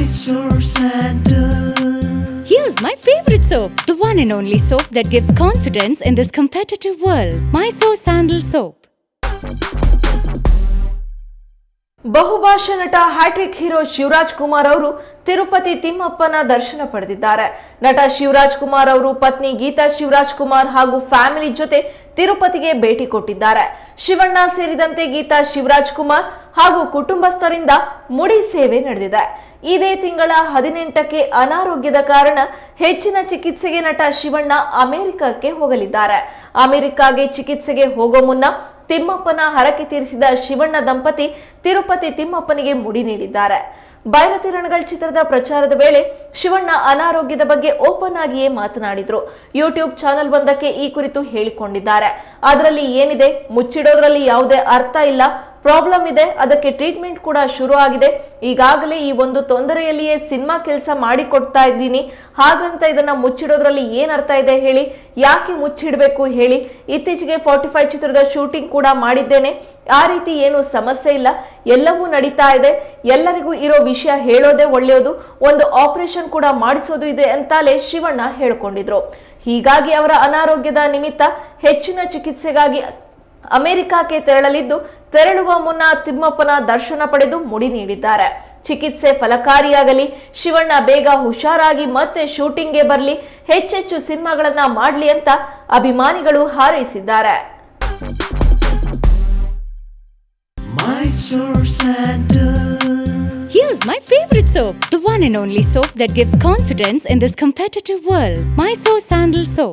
Here's my favorite soap, the one and only soap that gives confidence in this competitive world. Mysore Sandal Soap. ಬಹುಭಾಷಾ ನಟ hat trick hero Shivraj Kumar ಅವರು ತಿರುಪತಿ ತಿಮ್ಮಪ್ಪನ ದರ್ಶನ ಪಡೆದಿದ್ದಾರೆ ನಟ ಶಿವರಾಜ್ ಕುಮಾರ್ ಅವರು ಪತ್ನಿ ಗೀತಾ ಶಿವರಾಜ್ ಕುಮಾರ್ ಹಾಗೂ ಫ್ಯಾಮಿಲಿ ಜೊತೆ ತಿರುಪತಿಗೆ ಭೇಟಿ ಕೊಟ್ಟಿದ್ದಾರೆ ಶಿವಣ್ಣ ಸೇರಿದಂತೆ ಗೀತಾ ಶಿವರಾಜ್ ಕುಮಾರ್ ಹಾಗೂ ಕುಟುಂಬಸ್ಥರಿಂದ ಮುಡಿ ಸೇವೆ ನಡೆದಿದೆ ಇದೇ ತಿಂಗಳ ಹದಿನೆಂಟಕ್ಕೆ ಅನಾರೋಗ್ಯದ ಕಾರಣ ಹೆಚ್ಚಿನ ಚಿಕಿತ್ಸೆಗೆ ನಟ ಶಿವಣ್ಣ ಅಮೆರಿಕಕ್ಕೆ ಹೋಗಲಿದ್ದಾರೆ. ಅಮೆರಿಕಾಗೆ ಚಿಕಿತ್ಸೆಗೆ ಹೋಗೋ ಮುನ್ನ ತಿಮ್ಮಪ್ಪನ ಹರಕೆ ತೀರಿಸಿದ ಶಿವಣ್ಣ ದಂಪತಿ ತಿರುಪತಿ ತಿಮ್ಮಪ್ಪನಿಗೆ ಮುಡಿ ನೀಡಿದ್ದಾರೆ. ಬೈರತಿ ರಣಗಲ್ ಚಿತ್ರದ ಪ್ರಚಾರದ ವೇಳೆ ಶಿವಣ್ಣ ಅನಾರೋಗ್ಯದ ಬಗ್ಗೆ ಓಪನ್ ಆಗಿಯೇ ಮಾತನಾಡಿದ್ರು. ಯೂಟ್ಯೂಬ್ ಚಾನೆಲ್ ಒಂದಕ್ಕೆ ಈ ಕುರಿತು ಹೇಳಿಕೊಂಡಿದ್ದಾರೆ. ಅದರಲ್ಲಿ ಏನಿದೆ? ಮುಚ್ಚಿಡೋದ್ರಲ್ಲಿ ಯಾವುದೇ ಅರ್ಥ ಇಲ್ಲ. ಪ್ರಾಬ್ಲಮ್ ಇದೆ, ಅದಕ್ಕೆ ಟ್ರೀಟ್ಮೆಂಟ್ ಕೂಡ ಶುರು ಆಗಿದೆ ಈಗಾಗಲೇ ಈ ಒಂದು ತೊಂದರೆಯಲ್ಲಿಯೇ ಸಿನಿಮಾ ಕೆಲಸ ಮಾಡಿಕೊಡ್ತಾ ಇದ್ದೀನಿ. ಹಾಗಂತ ಇದನ್ನ ಮುಚ್ಚಿಡೋದ್ರಲ್ಲಿ ಏನ್ ಅರ್ಥ ಇದೆ ಹೇಳಿ? ಯಾಕೆ ಮುಚ್ಚಿಡಬೇಕು ಹೇಳಿ? ಇತ್ತೀಚೆಗೆ ಫಾರ್ಟಿ ಚಿತ್ರದ ಶೂಟಿಂಗ್ ಕೂಡ ಮಾಡಿದ್ದೇನೆ. ಆ ರೀತಿ ಏನು ಸಮಸ್ಯೆ ಇಲ್ಲ. ಎಲ್ಲವೂ ನಡೀತಾ ಇದೆ. ಎಲ್ಲರಿಗೂ ಇರೋ ವಿಷಯ ಹೇಳೋದೇ ಒಳ್ಳೆಯದು. ಒಂದು ಆಪರೇಷನ್ ಕೂಡ ಮಾಡಿಸೋದು ಇದೆ ಅಂತಲೇ ಶಿವಣ್ಣ ಹೇಳ್ಕೊಂಡಿದ್ರು. ಹೀಗಾಗಿ ಅವರ ಅನಾರೋಗ್ಯದ ನಿಮಿತ್ತ ಹೆಚ್ಚಿನ ಚಿಕಿತ್ಸೆಗಾಗಿ ಅಮೆರಿಕಕ್ಕೆ ತೆರಳಲಿದ್ದು ತೆರಳುವ ಮುನ್ನ ತಿಮ್ಮಪ್ಪನ ದರ್ಶನ ಪಡೆದು ಮುಡಿ ನೀಡಿದ್ದಾರೆ ಚಿಕಿತ್ಸೆ ಫಲಕಾರಿಯಾಗಲಿ ಶಿವಣ್ಣ ಬೇಗ ಹುಷಾರಾಗಿ ಮತ್ತೆ ಶೂಟಿಂಗ್ಗೆ ಬರಲಿ ಹೆಚ್ಚೆಚ್ಚು ಸಿನಿಮಾಗಳನ್ನ ಮಾಡಲಿ ಅಂತ ಅಭಿಮಾನಿಗಳು ಹಾರೈಸಿದ್ದಾರೆ Here's my favorite soap, the one and only soap that gives confidence in this competitive world. My Soap Sandal Soap.